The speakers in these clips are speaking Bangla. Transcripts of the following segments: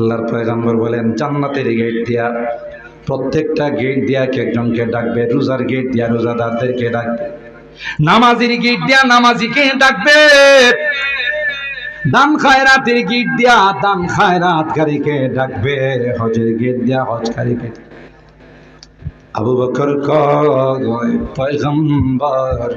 আল্লাহর পয়গম্বর বলেন, জান্নাতের গেট দিয়া, প্রত্যেকটা গেট দিয়া এক একজনকে ডাকবে? রোজার গেট দিয়া রোজাদারদেরকে ডাকবে। নামাজির গেট দিয়া নামাজিকে ডাকবে। দান খায়রাতের গেট দিয়া দান খায়রাতকারীকে ডাকবে। হজের গেট দিয়া হজকারীকে আবু বকর কয়, পয়গম্বর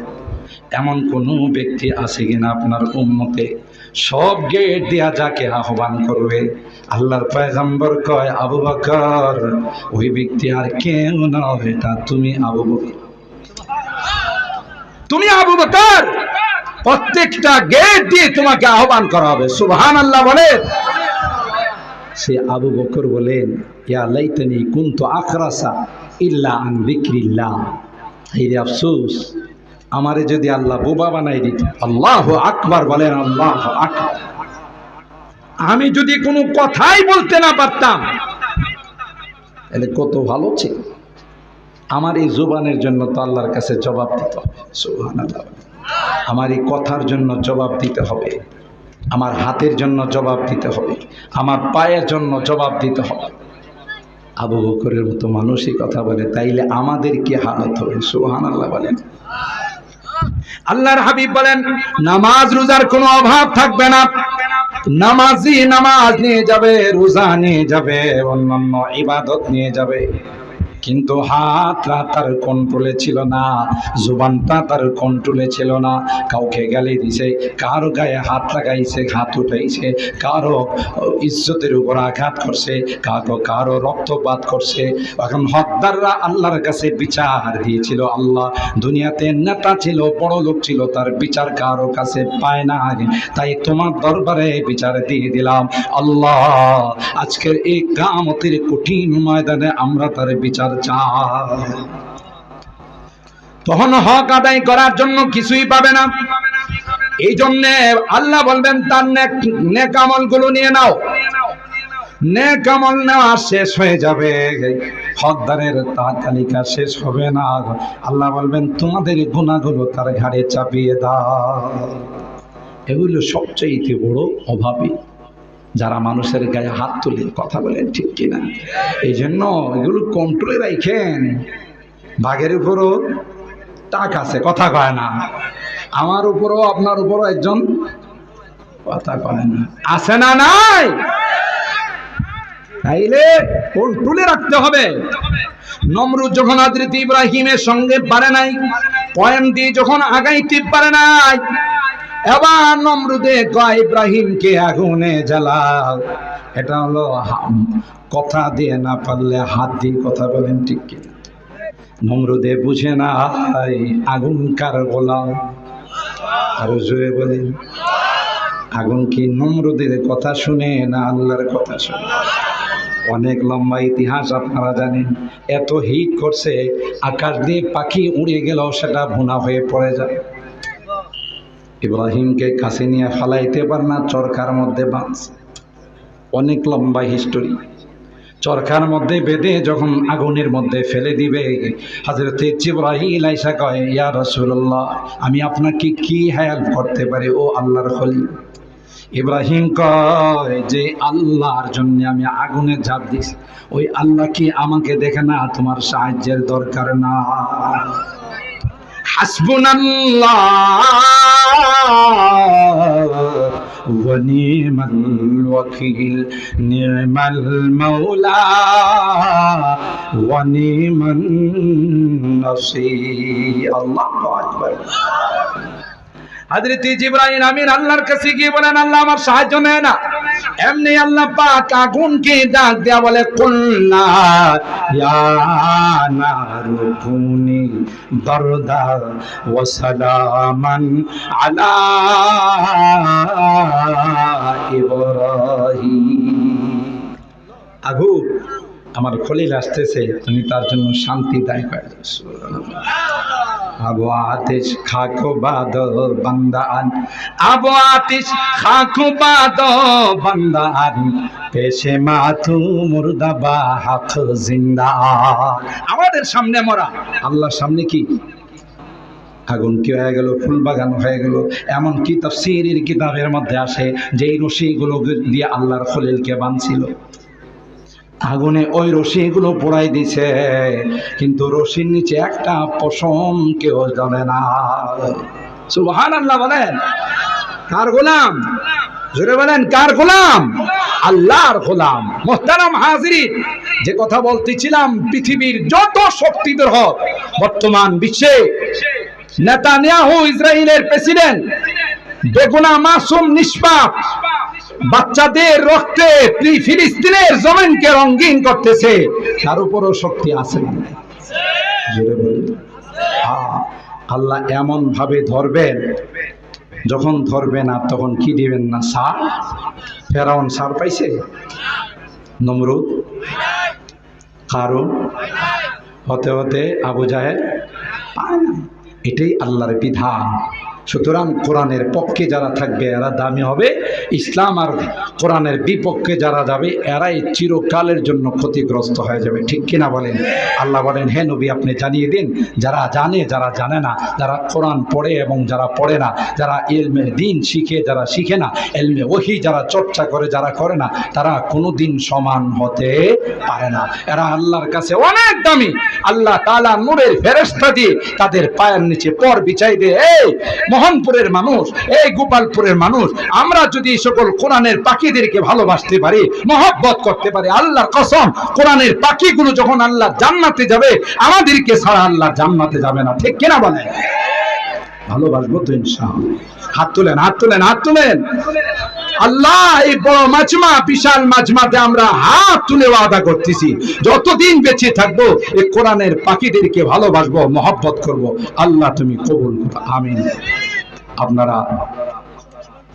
এমন কোন ব্যক্তি আছে কিনা আপনার উম্মতে? সব গেট দিয়া যাকে আহ্বান করবে, আল্লাহর পয়গম্বর কয়, আবু বকর, ওই ব্যক্তি আর কেউ নয় তা তুমি আবু বকর। তুমি আবু বকর! প্রত্যেকটা গেট দিয়ে তোমাকে আহ্বান করা হবে। সুবহান আল্লাহ বলে। সে আবু বকর বলেন, ইয়া লাইতানি কুনতু আখরাসা ইল্লা আন যিকরিল্লাহ। এই আফসোস আমারে যদি আল্লাহ বোবা বানাই দিত। আল্লাহ আকবার বলেন, আল্লাহ আকবার। আমি যদি কোনো কথাই বলতে না পারতাম, তাহলে কত ভালো ছিল। আমার এই জোবানের জন্য তো আল্লাহর কাছে জবাব দিতে হবে। সুবহানাল্লাহ। আমার এই কথার জন্য জবাব দিতে হবে। আমার হাতের জন্য জবাব দিতে হবে। আমার পায়ের জন্য জবাব দিতে হবে। আবু বকরের মতো মানুষই কথা বলে, তাইলে আমাদের কি হালত হবে? সুহান আল্লাহ বলেন। আল্লাহর হাবিব বলেন, নামাজ রোজার কোনো অভাব থাকবে না। নামাজি নামাজ নিয়ে যাবে, রোজা নিয়ে যাবে, অন্যান্য ইবাদত নিয়ে যাবে। কিন্তু হাতটা তার কন্ট্রোলে ছিল না জুবানটা তার কন্ট্রোলে ছিল না। কাউকে গালি দিছে, কারও গায়ে হাত লাগাইছে, হাত উঠাইছে, কারও ইজ্জতের উপর আঘাত করছে কারও কারও রক্তপাত করছে। এখন হকদাররা আল্লাহর কাছে বিচার দিয়েছিল, আল্লাহ দুনিয়াতে নেতা ছিল, বড় লোক ছিল, তার বিচার কারও কাছে পায় না তাই তোমার দরবারে বিচার দিয়ে দিলাম, আল্লাহ। আজকের এই কামতের কঠিন ময়দানে আমরা তার বিচার তখন হক আদায় করার জন্য কিছুই পাবে না। এই জন্যে আল্লাহ বলবেন, তার নেক আমলগুলো নিয়ে নাও। নেওয়া শেষ হয়ে যাবে। হকদারের তার তালিকা শেষ হবে না। আল্লাহ বলবেন, তোমাদের গুণাগুলো তার ঘাড়ে চাপিয়ে দাও। এগুলো সবচেয়ে বড় অভাবী যারা মানুষের গায়ে হাত তুলে কথা বলেন ঠিক কিনা। এই জন্য এগুলো কন্ট্রোলে রাখেন বাঘের উপরও টাক আছে, কথা কয় না। আমার উপরও, আপনার উপরও একজন কথা কয় না। আছে না নাই? তাইলে কন্ট্রোলে রাখতে হবে। নমরুদ যখন আদৃতি ইব্রাহিমের সঙ্গে পারে নাই, পয়েন্ট দিয়ে যখন আগাইতে পারে নাই এবার নমরুদে কয় ইব্রাহিমকে আগুনে জ্বালাও। এটা হলো কথা দিয়ে না পারলে হাত দিয়ে কথা বলেন ঠিক কিনা? নমরুদে বুঝে না আগুন কার গোলাম? আরও জোরে বলেন। আগুন কি নমরুদের কথা শুনে না আল্লাহর কথা শুনে? অনেক লম্বা ইতিহাস আপনারা জানেন। এত হিট করছে, আকাশ দিয়ে পাখি উড়ে গেলেও সেটা ভুনা হয়ে পড়ে যায়। ইব্রাহিমকে কাছে নিয়ে ফালাইতে পার না চরকার মধ্যে বাঁধছে। অনেক লম্বা হিস্টোরি চরকার মধ্যে বেঁধে যখন আগুনের মধ্যে ফেলে দিবে হাজরত জিব্রাহিল আইসা কয়, ইয়া রাসূলুল্লাহ, আমি আপনাকে কি হেল্প করতে পারি, ও আল্লাহর খলিল? ইব্রাহিম কয়, যে আল্লাহর জন্য আমি আগুনে ঝাঁপ দিছি। ওই আল্লাহ কি আমাকে দেখে না, তোমার সাহায্যের দরকার না? حسبنا الله ونعم الوكيل نعم المولى ونعم النصير. الله أكبر. হাজরত জিব্রাইল আমিন আল্লাহর কাছে গিয়ে বলেন, আল্লাহ আমার সাহায্য নেয় না। এমনি আল্লাহ পাক আগুনকে ডাক দেয়া বলে কুল্লা ইয়া নারু কুনি বারদা ওয়া সালামান আলা আগুন আমার খলিল আসতেছে, তুমি তার জন্য শান্তি দায় করে আবু খাকো বাদ আবু খাকো বাদ পেশে মাথু হাক জিন্দা। আমাদের সামনে মরা। আল্লাহর সামনে কি? আগুন কি হয়ে গেল? ফুল বাগান হয়ে গেল? এমন কি তাফসীরের কিতাবের মধ্যে আসে যে এই রশিগুলো দিয়ে আল্লাহর খলিলকে বাঁধছিল আগুনে ওই রশি রশিগুলো পোড়াই দিছে। কিন্তু রশির নিচে একটা পশম কেউ জানে না। সুবহান আল্লাহ বলেন, কার গোলাম? জোরে বলেন, কার গোলাম? আল্লাহর গোলাম। মোহতারাম হাজির যে কথা বলতেছিলাম, পৃথিবীর যত শক্তিধর হোক, বর্তমান বিশ্বে নেতানিয়াহু ইসরায়েলের প্রেসিডেন্ট বেগুনা মাসুম নিষ্পাপ বাচ্চাদের রক্তে ফিলিস্তিনের জমিনকে রঙ্গিন করতেছে। তার উপরও শক্তি আছে আল্লাহ এমন ভাবে ধরবেন, যখন ধরবেন আর তখন কি দিবেন না? সার? ফেরাউন সার পাইছে? নমরুদ? কারণ হতে হতে আবু জাহেদ। এটাই আল্লাহর বিধান। সুতরাং কোরআনের পক্ষে যারা থাকবে, এরা দামি হবে। ইসলাম আর কোরআনের বিপক্ষে যারা যাবে, এরাই চিরকালের জন্য ক্ষতিগ্রস্ত হয়ে যাবে। ঠিক কিনা বলেন? আল্লাহ বলেন, হে নবী, আপনি জানিয়ে দিন, যারা জানে যারা জানে না, যারা কোরআন পড়ে এবং যারা পড়ে না, যারা এলমে দিন শিখে, যারা শিখে না এলমে ওহি যারা চর্চা করে, যারা করে না, তারা কোনো দিন সমান হতে পারে না। এরা আল্লাহর কাছে অনেক দামি। আল্লাহ তালা নূরের ফেরেস্তা দিয়ে তাদের পায়ের নিচে পর বিছাই দিয়ে মোহনপুরের মানুষ, এই গোপালপুরের মানুষ, আমরা যদি সকল কোরআনের পাখিদেরকে ভালোবাসতে পারি, মহব্বত করতে পারি, আল্লাহর কসম, কোরআনের পাখিগুলো যখন আল্লাহ জান্নাতে যাবে, আমাদেরকে ছাড়া আল্লাহ জান্নাতে যাবে না। ঠিক কিনা বলে ভালোবাসবো তো ইনশাআল্লাহ। হাত তুলেন হাত তুলেন হাত তুলেন। আল্লাহ, এই বড় মাজমা বিশাল মাজমাতে আমরা হাত তুলে ওয়াদা করতেছি। যতদিন বেঁচে থাকব এই কোরআনের পাখিদেরকে ভালোবাসবো, মহব্বত করব। আল্লাহ, তুমি কবুল আমিন। আপনারা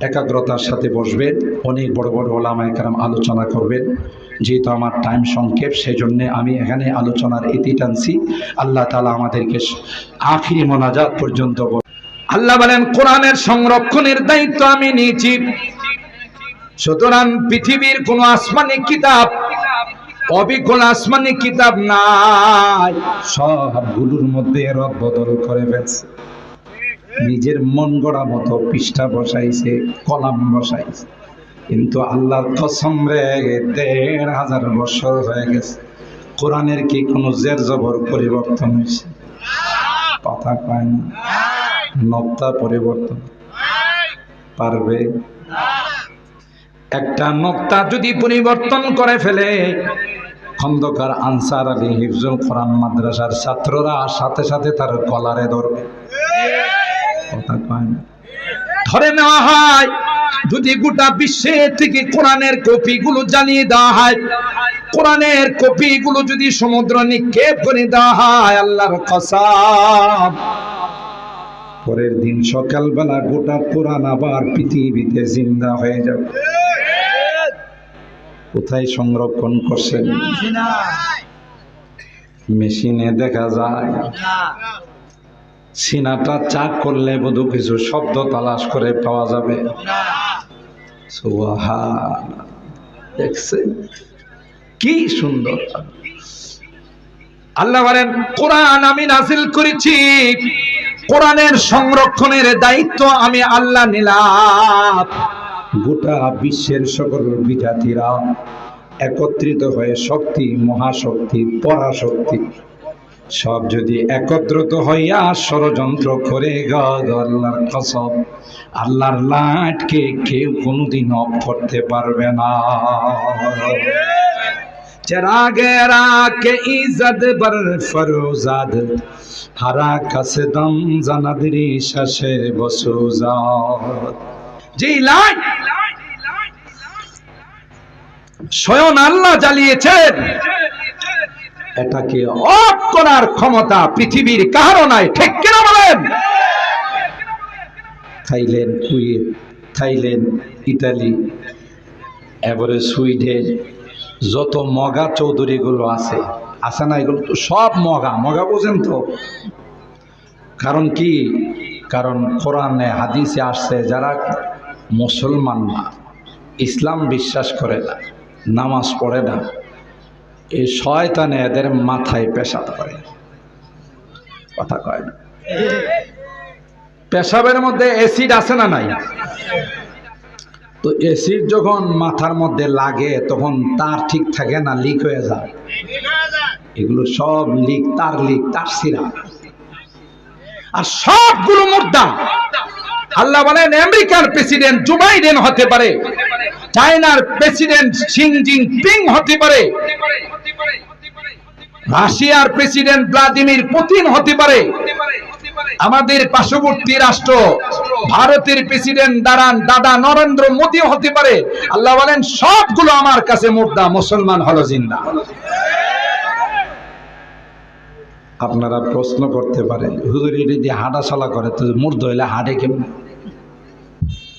একাগ্রতার সাথে বসবেন। অনেক বড় বড় ওলামায় কারাম আলোচনা করবেন। যেহেতু আমার টাইম সংক্ষেপ সেই জন্যে আমি এখানে আলোচনার ইতি টানছি আল্লাহ তালা আমাদেরকে আখিরি মোনাজাত পর্যন্ত আল্লাহ বলেন, কোরআনের সংরক্ষণের দায়িত্ব আমি নিয়েছি। সুতরাং পৃথিবীর কোন আসমানি কিতাব, অবিকল আসমানি কিতাব নাই। সবগুলোর মধ্যে রদ বদল করে ফেলছে। নিজের মন গড়া মতো পৃষ্ঠা বসাইছে, কলাম বসাইছে। কিন্তু আল্লাহর কসম রে, দেড় হাজার বছর হয়ে গেছে। কোরআনের কি কোনো জের জবর পরিবর্তন হয়েছে? কথা পায় না। নক্তা পরিবর্তন। পারবে? একটা নক্তা যদি পরিবর্তন করে ফেলে, খন্দকার আনসার আলী হিফজুল কোরআন মাদ্রাসার ছাত্ররা সাথে সাথে তার কলারে ধরবে। কথা কয় না। ধরে নেওয়া হয়, যদি গোটা বিশ্বে থেকে কোরআনের কপিগুলো জ্বালিয়ে দেওয়া হয়, কোরআনের কপিগুলো যদি সমুদ্র নিক্ষেপ করে দেওয়া হয়, আল্লাহর কসম। পরের দিন সকালবেলা গোটা কোরআন আবার পৃথিবীতে জিন্দা হয়ে যাবে। কোথায় সংরক্ষণ করছেন? মেশিনে দেখা যায়। সিনাটা চাক করলে বোধ কিছু শব্দ তালাশ করে পাওয়া যাবে। কি সুন্দর। আল্লাহ বলেন, কোরআন আমি নাজিল করেছি। কোরআনের সংরক্ষণের দায়িত্ব আমি আল্লাহ নিলাম। গোটা বিশ্বের সকল বিজাতিরা একত্রিত হয়ে শক্তি, মহাশক্তি, পরাশক্তি, সব যদি একত্রিত হইয়া ষড়যন্ত্র করে গদল্লার কসব, আল্লাহর লাটকে কেউ কোনোদিন করতে পারবে না। হারা কাছে দম بر فروزاد ہرا کس যে লাইট স্বয়ং আল্লাহ জ্বালিয়েছেন, এটাকে অফ করার ক্ষমতা পৃথিবীর কারও নাই। ঠিক কিনা বলেন? থাইল্যান্ড, কুয়েত, থাইল্যান্ড, ইতালি এবারে সুইডেন, যত মগা চৌধুরীগুলো আছে আছে না এগুলো তো সব মগা মগা বোঝেন তো। কারণ কি? কারণ কোরআনে, হাদিসে আসছে, যারা মুসলমান না ইসলাম বিশ্বাস করে না, নামাজ পড়ে না। এই শয়তানে এদের মাথায় পেশাব করে। কথা কয় না। পেশাবের মধ্যে অ্যাসিড আছে না নাই? তো অ্যাসিড যখন মাথার মধ্যে লাগে, তখন তার ঠিক থাকে না লিক হয়ে যায়। এগুলো সব লিক তার লিক তার সিরা আর সবগুলো মুর্দা আল্লাহ বলেন, আমেরিকার প্রেসিডেন্ট জো বাইডেন হতে পারে, চায়নার প্রেসিডেন্ট শিং জিনপিং হতে পারে, রাশিয়ার প্রেসিডেন্ট ভ্লাদিমির পুতিন হতে পারে, আমাদের পার্শ্ববর্তী রাষ্ট্র, ভারতের প্রেসিডেন্ট দাঁড়ান দাদা নরেন্দ্র মোদী হতে পারে। আল্লাহ বলেন, সবগুলো আমার কাছে মুর্দা, মুসলমান হলো জিন্দা। আপনারা প্রশ্ন করতে পারেন, হুজুর দিয়ে হাঁটা চলা করে, তো মুর্দ হইলে হাঁটে কেমন?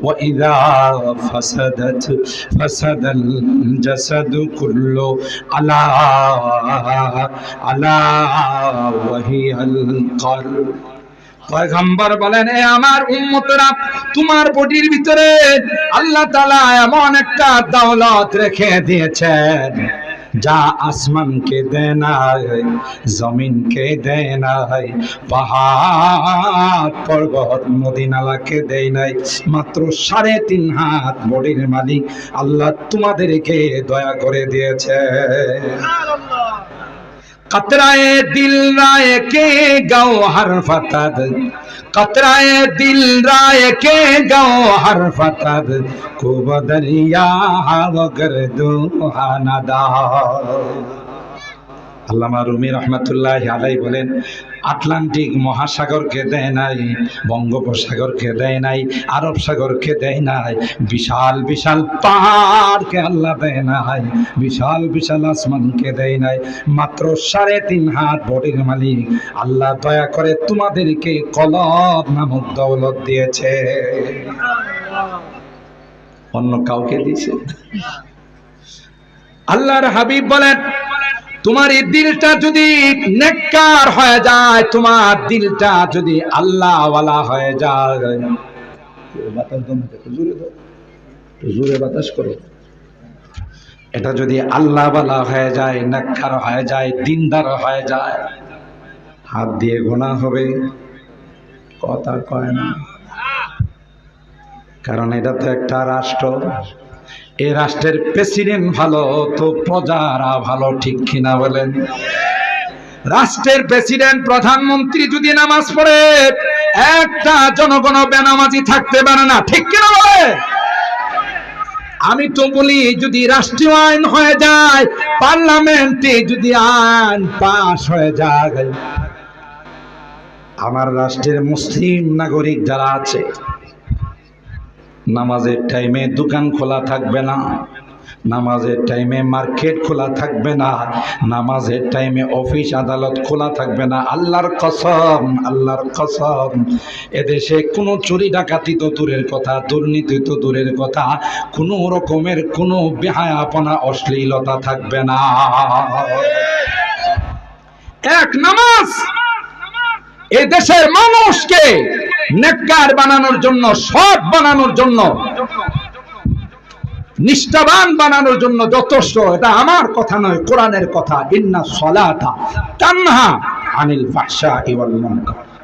وإذا فسدت فسد الجسد كله ألا ألا وهي القلب পয়গম্বর বলেন এ আমার উম্মতরা তোমার বডির ভিতরে আল্লাহ তাআলা এমন একটা দৌলত রেখে দিয়েছেন যা আসমানকে দেনায় জমিনকে দেনায় পাহাড় পর্বত নদীনালাকে দেয় নাই। মাত্র সাড়ে তিন হাত বডির মালিক আল্লাহ তোমাদেরকে দয়া করে দিয়েছে। কতরায় দিল রায় কে গাও হার ফাতাদ قطرائے دل رائے کے گو ہر فتر کو دریا و گردو ہانا دار আল্লামা রুমি রহমতুল্লাহ আলাই বলেন, আটলান্টিক মহাসাগরকে দেয় নাই, বঙ্গোপসাগরকে দেয় নাই, আরব সাগরকে দেয় নাই, বিশাল বিশাল পাহাড়কে আল্লাহ দেয় নাই, বিশাল বিশাল আসমানকে দেয় নাই, মাত্র সাড়ে তিন হাত বডির মালিক, আল্লাহ দয়া করে তোমাদেরকে কলব নামক দৌলত দিয়েছে। অন্য কাউকে দিয়েছে? আল্লাহর হাবিব বলেন তোমার এই দিলটা যদি নেককার হয়ে যায়, তোমার দিলটা যদি আল্লাহ ওয়ালা হয়ে যায়। বাতাস বাতাস করো। এটা যদি আল্লাহ ওয়ালা হয়ে যায়, নেককার হয়ে যায়, দিনদার হয়ে যায়, হাত দিয়ে গোনা হবে, কথা কয় না। কারণ এটা তো একটা রাষ্ট্র। এই রাষ্ট্রের প্রেসিডেন্ট ভালো, তো প্রজারা ভালো, ঠিক কিনা বলেন? রাষ্ট্রের প্রেসিডেন্ট, প্রধানমন্ত্রী যদি নামাজ পড়ে, একটা জনগণ বেনামাজি থাকতে পারে না, ঠিক কিনা বলে? আমি তো বলি, যদি রাষ্ট্রীয় আইন হয়ে যায়, পার্লামেন্টে যদি আইন পাশ হয়ে যায়। আমার রাষ্ট্রের মুসলিম নাগরিক যারা আছে নামাজের টাইমে দোকান খোলা থাকবে না। নামাজের টাইমে মার্কেট খোলা থাকবে না। নামাজের টাইমে অফিস আদালত খোলা থাকবে না। আল্লাহর কসম আল্লাহর কসম। এদেশে কোনো চুরি ডাকাতি তো দূরের কথা, দুর্নীতি তো দূরের কথা। কোনো রকমের কোনো বেহায়াপনা, অশ্লীলতা থাকবে না। এক নামাজ। এ মানুষকে নেককার বানানোর জন্য সৎ বানানোর জন্য, নিষ্ঠাবান বানানোর জন্য যথেষ্ট। এটা আমার কথা নয়, কোরআনের কথা। ইন্না সলাতা টান্না আনিল ফাহশা ওয়াল মুনকার।